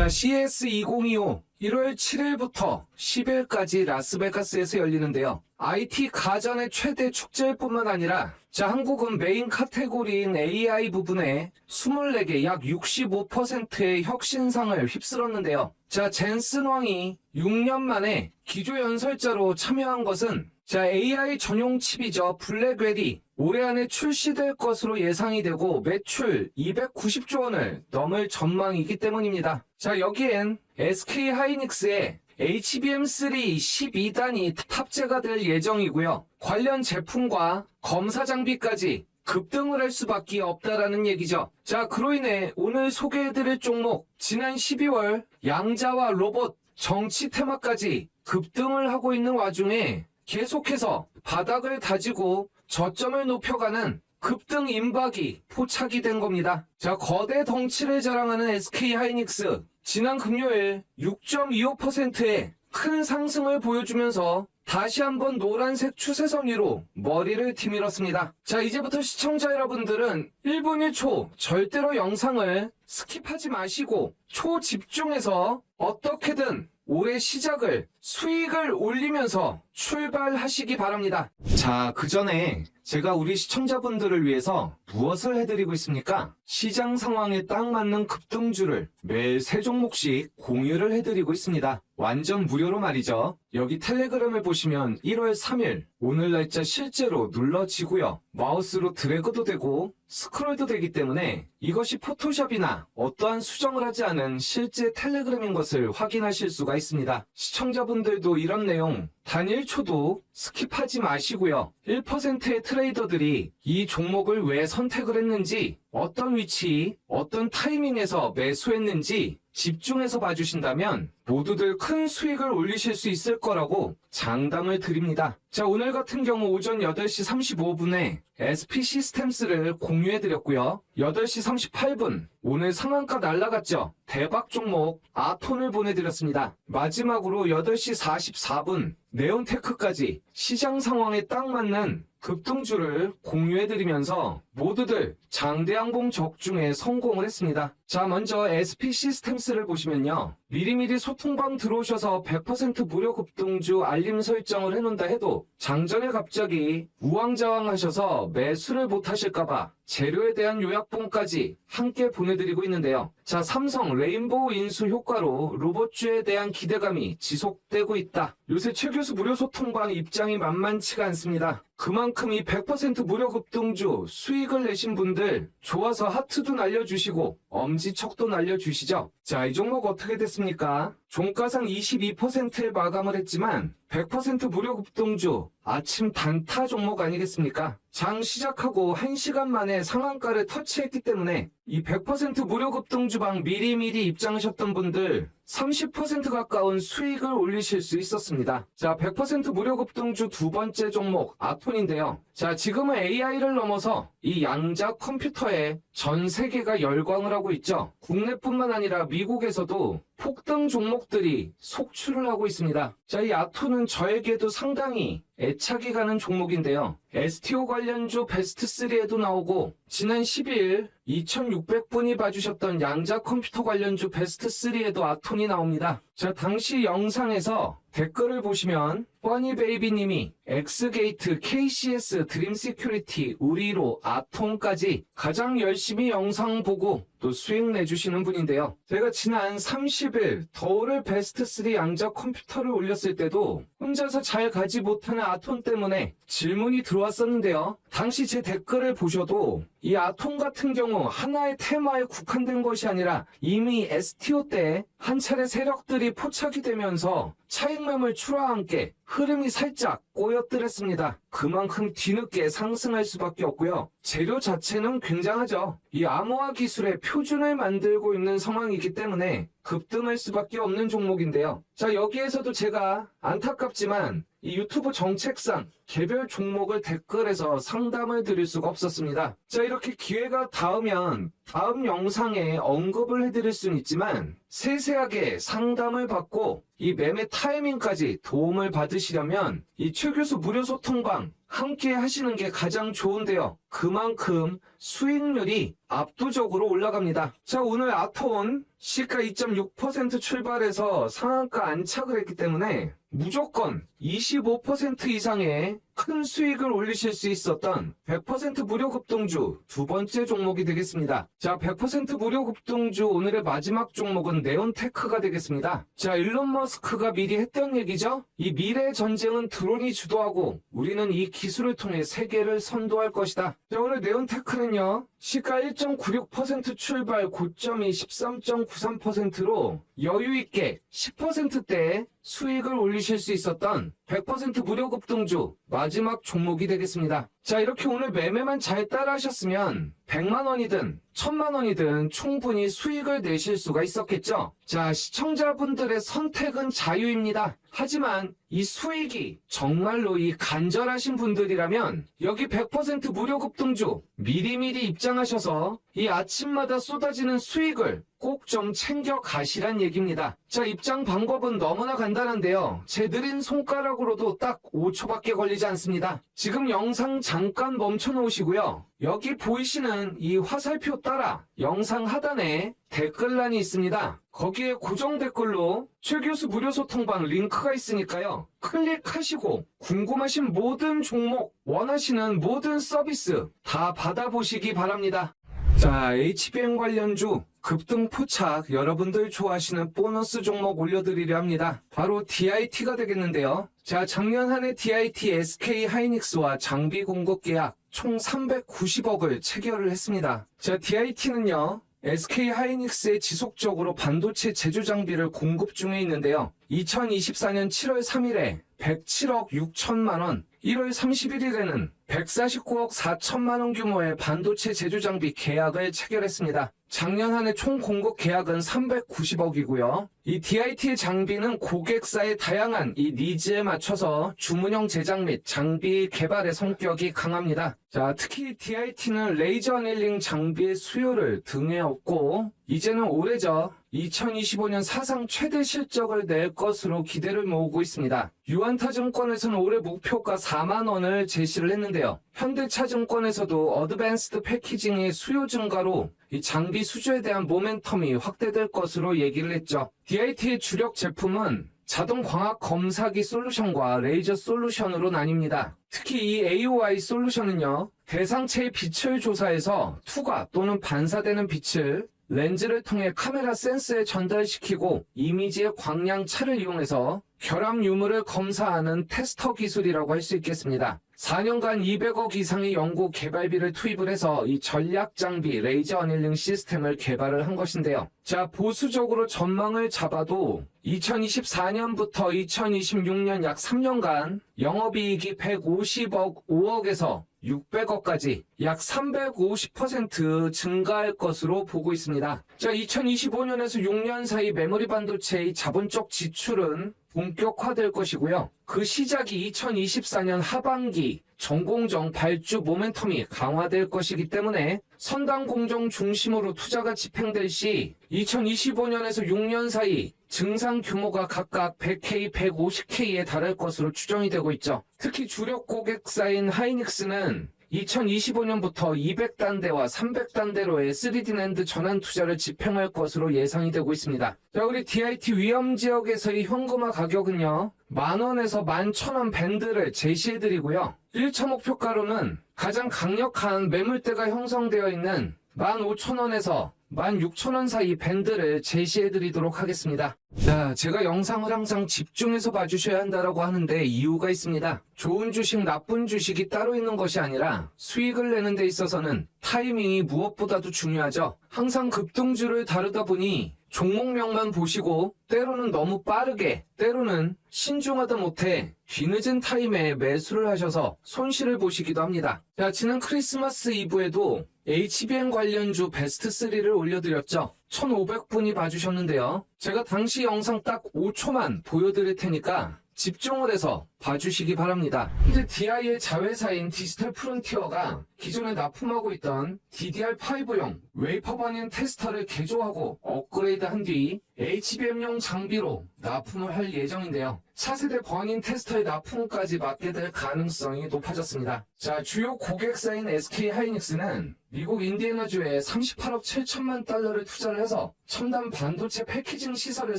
자, CS2025 1월 7일부터 10일까지 라스베가스에서 열리는데요. IT 가전의 최대 축제일 뿐만 아니라 자, 한국은 메인 카테고리인 AI 부분에 24개 약 65%의 혁신상을 휩쓸었는데요. 자, 젠슨 왕이 6년 만에 기조 연설자로 참여한 것은 자, AI 전용 칩이죠. 블랙웰이 올해 안에 출시될 것으로 예상이 되고 매출 290조 원을 넘을 전망이기 때문입니다. 자, 여기엔 SK 하이닉스의 HBM3 12단이 탑재가 될 예정이고요. 관련 제품과 검사 장비까지 급등을 할 수밖에 없다라는 얘기죠. 자, 그로 인해 오늘 소개해드릴 종목, 지난 12월 양자와 로봇, 정치 테마까지 급등을 하고 있는 와중에 계속해서 바닥을 다지고 저점을 높여가는 급등 임박이 포착이 된 겁니다. 자, 거대 덩치를 자랑하는 SK 하이닉스. 지난 금요일 6.25%의 큰 상승을 보여주면서 다시 한번 노란색 추세선 위로 머리를 뒤밀었습니다. 자, 이제부터 시청자 여러분들은 1분 1초 절대로 영상을 스킵하지 마시고 초집중해서 어떻게든 올해 시작을 수익을 올리면서 출발하시기 바랍니다. 자, 그 전에 제가 우리 시청자분들을 위해서 무엇을 해드리고 있습니까? 시장 상황에 딱 맞는 급등주를 매일 세 종목씩 공유를 해드리고 있습니다. 완전 무료로 말이죠. 여기 텔레그램을 보시면 1월 3일 오늘 날짜 실제로 눌러지고요. 마우스로 드래그도 되고 스크롤도 되기 때문에 이것이 포토샵이나 어떠한 수정을 하지 않은 실제 텔레그램인 것을 확인하실 수가 있습니다. 시청자분들도 이런 내용 단 1초도 스킵하지 마시고요. 1%의 트레이더들이 이 종목을 왜 선택을 했는지, 어떤 위치, 어떤 타이밍에서 매수했는지 집중해서 봐주신다면 모두들 큰 수익을 올리실 수 있을 거라고 장담을 드립니다. 자, 오늘 같은 경우 오전 8시 35분에 SP 시스템스를 공유해드렸고요. 8시 38분, 오늘 상한가 날라갔죠? 대박 종목 아톤을 보내드렸습니다. 마지막으로 8시 44분, 네온테크까지 시장 상황에 딱 맞는 급등주를 공유해드리면서 모두들 장대양봉 적중에 성공을 했습니다. 자, 먼저 SP 시스템스를 보시면요. 미리미리 소통방 들어오셔서 100% 무료 급등주 알림 설정을 해놓는다 해도 장전에 갑자기 우왕좌왕 하셔서 매수를 못하실까봐 재료에 대한 요약본까지 함께 보내드리고 있는데요. 자, 삼성 레인보우 인수 효과로 로봇주에 대한 기대감이 지속되고 있다. 요새 최 교수 무료 소통방 입장이 만만치가 않습니다. 그만큼 이 100% 무료 급등주 수익을 내신 분들 좋아서 하트도 날려주시고 엄지척도 날려주시죠. 자, 이 종목 어떻게 됐습니까? 종가상 22%를 마감을 했지만 100% 무료 급등주 아침 단타 종목 아니겠습니까? 장 시작하고 1시간 만에 상한가를 터치했기 때문에 이 100% 무료 급등주방 미리미리 입장하셨던 분들 30% 가까운 수익을 올리실 수 있었습니다. 자, 100% 무료 급등주 두 번째 종목 아톤인데요. 자, 지금은 AI를 넘어서 이 양자 컴퓨터에 전 세계가 열광을 하고 있죠. 국내뿐만 아니라 미국에서도 폭등 종목들이 속출을 하고 있습니다. 자, 이 아톤은 저에게도 상당히 애착이 가는 종목인데요. STO 관련주 베스트 3에도 나오고 지난 10일 2600분이 봐주셨던 양자 컴퓨터 관련주 베스트 3에도 아톤이 나옵니다. 자, 당시 영상에서 댓글을 보시면 퍼니베이비님이 엑스게이트, KCS, 드림 시큐리티, 우리로, 아톰까지 가장 열심히 영상 보고 또 수익 내주시는 분인데요. 제가 지난 30일 더오를 베스트 3 양자 컴퓨터를 올렸을 때도 혼자서 잘 가지 못하는 아톰 때문에 질문이 들어왔었는데요. 당시 제 댓글을 보셔도 이 아톰 같은 경우 하나의 테마에 국한된 것이 아니라 이미 STO 때 한 차례 세력들이 포착이 되면서 차익매물 출하와 함께 흐름이 살짝 꼬였더랬습니다. 그만큼 뒤늦게 상승할 수밖에 없고요. 재료 자체는 굉장하죠. 이 암호화 기술의 표준을 만들고 있는 상황이기 때문에 급등할 수밖에 없는 종목인데요. 자, 여기에서도 제가 안타깝지만 이 유튜브 정책상 개별 종목을 댓글에서 상담을 드릴 수가 없었습니다. 자, 이렇게 기회가 닿으면 다음 영상에 언급을 해드릴 수는 있지만 세세하게 상담을 받고 이 매매 타이밍까지 도움을 받으시려면 이 최교수 무료 소통방 함께 하시는 게 가장 좋은데요. 그만큼 수익률이 압도적으로 올라갑니다. 자, 오늘 아톤 시가 2.6% 출발해서 상한가 안착을 했기 때문에 무조건 25% 이상의 큰 수익을 올리실 수 있었던 100% 무료 급등주 두 번째 종목이 되겠습니다. 자, 100% 무료 급등주 오늘의 마지막 종목은 네온테크가 되겠습니다. 자, 일론 머스크가 미리 했던 얘기죠? 이 미래 전쟁은 드론이 주도하고 우리는 이 기술을 통해 세계를 선도할 것이다. 자, 오늘 네온테크는요. 시가 1.96% 출발 고점이 13.93%로 여유 있게 10%대의 수익을 올리실 수 있었던 100% 무료 급등주 마지막 종목이 되겠습니다. 자, 이렇게 오늘 매매만 잘 따라 하셨으면 100만 원이든 1000만 원이든 충분히 수익을 내실 수가 있었겠죠? 자, 시청자분들의 선택은 자유입니다. 하지만 이 수익이 정말로 이 간절하신 분들이라면 여기 100% 무료 급등주 미리미리 입장하셔서 이 아침마다 쏟아지는 수익을 꼭 좀 챙겨 가시란 얘기입니다. 자, 입장 방법은 너무나 간단한데요. 제 느린 손가락으로도 딱 5초밖에 걸리지 않습니다. 지금 영상 잠깐 멈춰 놓으시고요. 여기 보이시는 이 화살표 따라 영상 하단에 댓글란이 있습니다. 거기에 고정 댓글로 최 교수 무료 소통방 링크가 있으니까요. 클릭하시고 궁금하신 모든 종목, 원하시는 모든 서비스 다 받아보시기 바랍니다. 자, HBM 관련주 급등 포착 여러분들 좋아하시는 보너스 종목 올려드리려 합니다. 바로 DIT가 되겠는데요. 자, 작년 한 해 DIT SK 하이닉스와 장비 공급 계약 총 390억을 체결을 했습니다. 자, DIT는요. SK 하이닉스에 지속적으로 반도체 제조 장비를 공급 중에 있는데요. 2024년 7월 3일에 107억 6천만 원, 1월 31일에는 149억 4천만 원 규모의 반도체 제조 장비 계약을 체결했습니다. 작년 한 해 총 공급 계약은 390억이고요. 이 DIT의 장비는 고객사의 다양한 이 니즈에 맞춰서 주문형 제작 및 장비 개발의 성격이 강합니다. 자, 특히 DIT는 레이저 어닐링 장비의 수요를 등에 업고 이제는 올해죠. 2025년 사상 최대 실적을 낼 것으로 기대를 모으고 있습니다. 유한타증권에서는 올해 목표가 4만 원을 제시를 했는데요. 현대차증권에서도 어드밴스드 패키징의 수요 증가로 이 장비 수주에 대한 모멘텀이 확대될 것으로 얘기를 했죠. DIT의 주력 제품은 자동 광학 검사기 솔루션과 레이저 솔루션으로 나뉩니다. 특히 이 AOI 솔루션은요, 대상체의 빛을 조사해서 투과 또는 반사되는 빛을 렌즈를 통해 카메라 센서에 전달시키고 이미지의 광량차를 이용해서 결합 유무를 검사하는 테스터 기술이라고 할 수 있겠습니다. 4년간 200억 이상의 연구 개발비를 투입을 해서 이 전략 장비 레이저 어닐링 시스템을 개발을 한 것인데요. 자, 보수적으로 전망을 잡아도 2024년부터 2026년 약 3년간 영업이익이 150억 5억에서 600억까지 약 350% 증가할 것으로 보고 있습니다. 자, 2025년에서 6년 사이 메모리 반도체의 자본적 지출은 본격화될 것이고요. 그 시작이 2024년 하반기 전공정 발주 모멘텀이 강화될 것이기 때문에 선당 공정 중심으로 투자가 집행될 시 2025년에서 6년 사이 증상 규모가 각각 100K, 150K에 달할 것으로 추정이 되고 있죠. 특히 주력 고객사인 하이닉스는 2025년부터 200단대와 300단대로의 3D 낸드 전환 투자를 집행할 것으로 예상이 되고 있습니다. 자, 우리 DIT 위험 지역에서의 현금화 가격은요, 만원에서 만천원 밴드를 제시해드리고요. 1차 목표가로는 가장 강력한 매물대가 형성되어 있는 15,000원에서 16,000원 사이 밴드를 제시해드리도록 하겠습니다. 자, 제가 영상을 항상 집중해서 봐주셔야 한다라고 하는데 이유가 있습니다. 좋은 주식, 나쁜 주식이 따로 있는 것이 아니라 수익을 내는 데 있어서는 타이밍이 무엇보다도 중요하죠. 항상 급등주를 다루다 보니 종목명만 보시고 때로는 너무 빠르게 때로는 신중하다 못해 뒤늦은 타임에 매수를 하셔서 손실을 보시기도 합니다. 자, 지난 크리스마스 이브에도 HBM 관련주 베스트 3를 올려드렸죠. 1500분이 봐주셨는데요. 제가 당시 영상 딱 5초만 보여드릴 테니까 집중을 해서 봐주시기 바랍니다. 이제 DI의 자회사인 디지털 프론티어가 기존에 납품하고 있던 DDR5용 웨이퍼 버닝 테스터를 개조하고 업그레이드한 뒤 HBM용 장비로 납품을 할 예정인데요. 차세대 버닝 테스터의 납품까지 맡게 될 가능성이 높아졌습니다. 자, 주요 고객사인 SK 하이닉스는 미국 인디애나주에 38억 7천만 달러를 투자를 해서 첨단 반도체 패키징 시설을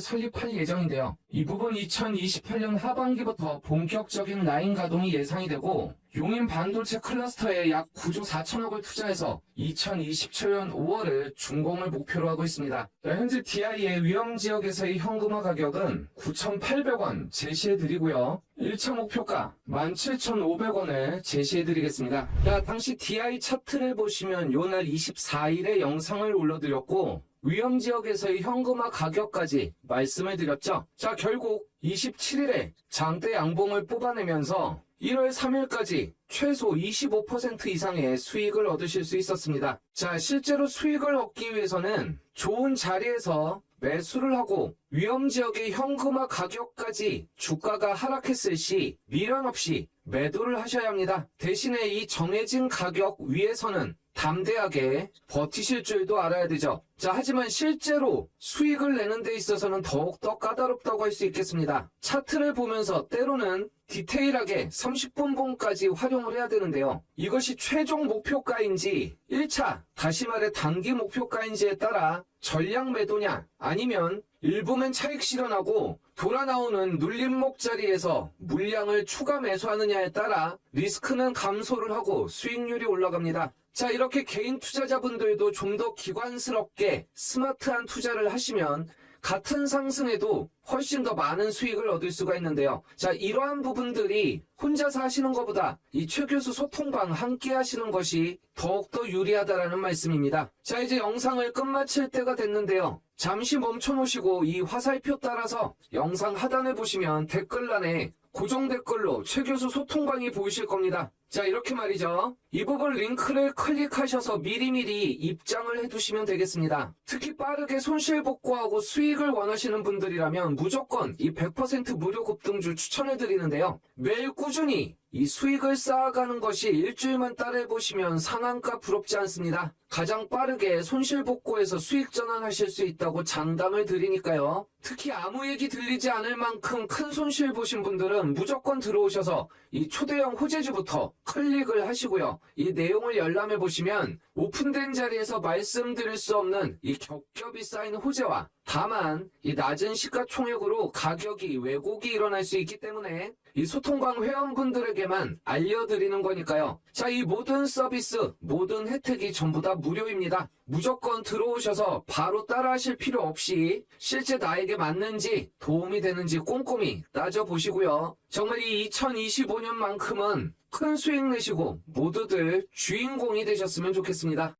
설립할 예정인데요. 이 부분 2028년 하반기부터 본격 적인 라인 가동이 예상이 되고 용인 반도체 클러스터에 약 9조 4천억을 투자해서 2027년 5월을 준공을 목표로 하고 있습니다. 자, 현재 DI의 위험 지역에서의 현금화 가격은 9,800원 제시해드리고요. 1차 목표가 17,500원을 제시해드리겠습니다. 자, 당시 DI 차트를 보시면 요날 24일에 영상을 올려드렸고 위험 지역에서의 현금화 가격까지 말씀을 드렸죠. 자, 결국 27일에 장대 양봉을 뽑아내면서 1월 3일까지 최소 25% 이상의 수익을 얻으실 수 있었습니다. 자, 실제로 수익을 얻기 위해서는 좋은 자리에서 매수를 하고 위험 지역의 현금화 가격까지 주가가 하락했을 시 미련 없이 매도를 하셔야 합니다. 대신에 이 정해진 가격 위에서는 담대하게 버티실 줄도 알아야 되죠. 자, 하지만 실제로 수익을 내는 데 있어서는 더욱더 까다롭다고 할 수 있겠습니다. 차트를 보면서 때로는 디테일하게 30분 봉까지 활용을 해야 되는데요. 이것이 최종 목표가인지 1차, 다시 말해 단기 목표가인지에 따라 전량 매도냐 아니면 일부면 차익 실현하고 돌아 나오는 눌림목 자리에서 물량을 추가 매수하느냐에 따라 리스크는 감소를 하고 수익률이 올라갑니다. 자, 이렇게 개인 투자자분들도 좀 더 기관스럽게 스마트한 투자를 하시면 같은 상승에도 훨씬 더 많은 수익을 얻을 수가 있는데요. 자, 이러한 부분들이 혼자서 하시는 것보다 이 최 교수 소통방 함께 하시는 것이 더욱더 유리하다라는 말씀입니다. 자, 이제 영상을 끝마칠 때가 됐는데요. 잠시 멈춰 놓으시고 이 화살표 따라서 영상 하단에 보시면 댓글란에 고정 댓글로 최 교수 소통방이 보이실 겁니다. 자, 이렇게 말이죠. 이 부분 링크를 클릭하셔서 미리미리 입장을 해두시면 되겠습니다. 특히 빠르게 손실 복구하고 수익을 원하시는 분들이라면 무조건 이 100% 무료 급등주 추천해 드리는데요. 매일 꾸준히 이 수익을 쌓아가는 것이 일주일만 따라해보시면 상한가 부럽지 않습니다. 가장 빠르게 손실 복구해서 수익 전환하실 수 있다고 장담을 드리니까요. 특히 아무 얘기 들리지 않을 만큼 큰 손실 보신 분들은 무조건 들어오셔서 이 초대형 호재주부터 클릭을 하시고요. 이 내용을 열람해 보시면 오픈된 자리에서 말씀드릴 수 없는 이 겹겹이 쌓인 호재와 다만 이 낮은 시가총액으로 가격이 왜곡이 일어날 수 있기 때문에 이 소통방 회원분들에게만 알려드리는 거니까요. 자, 이 모든 서비스, 모든 혜택이 전부 다 무료입니다. 무조건 들어오셔서 바로 따라하실 필요 없이 실제 나에게 맞는지 도움이 되는지 꼼꼼히 따져보시고요. 정말 이 2025년만큼은 큰 수익 내시고 모두들 주인공이 되셨으면 좋겠습니다.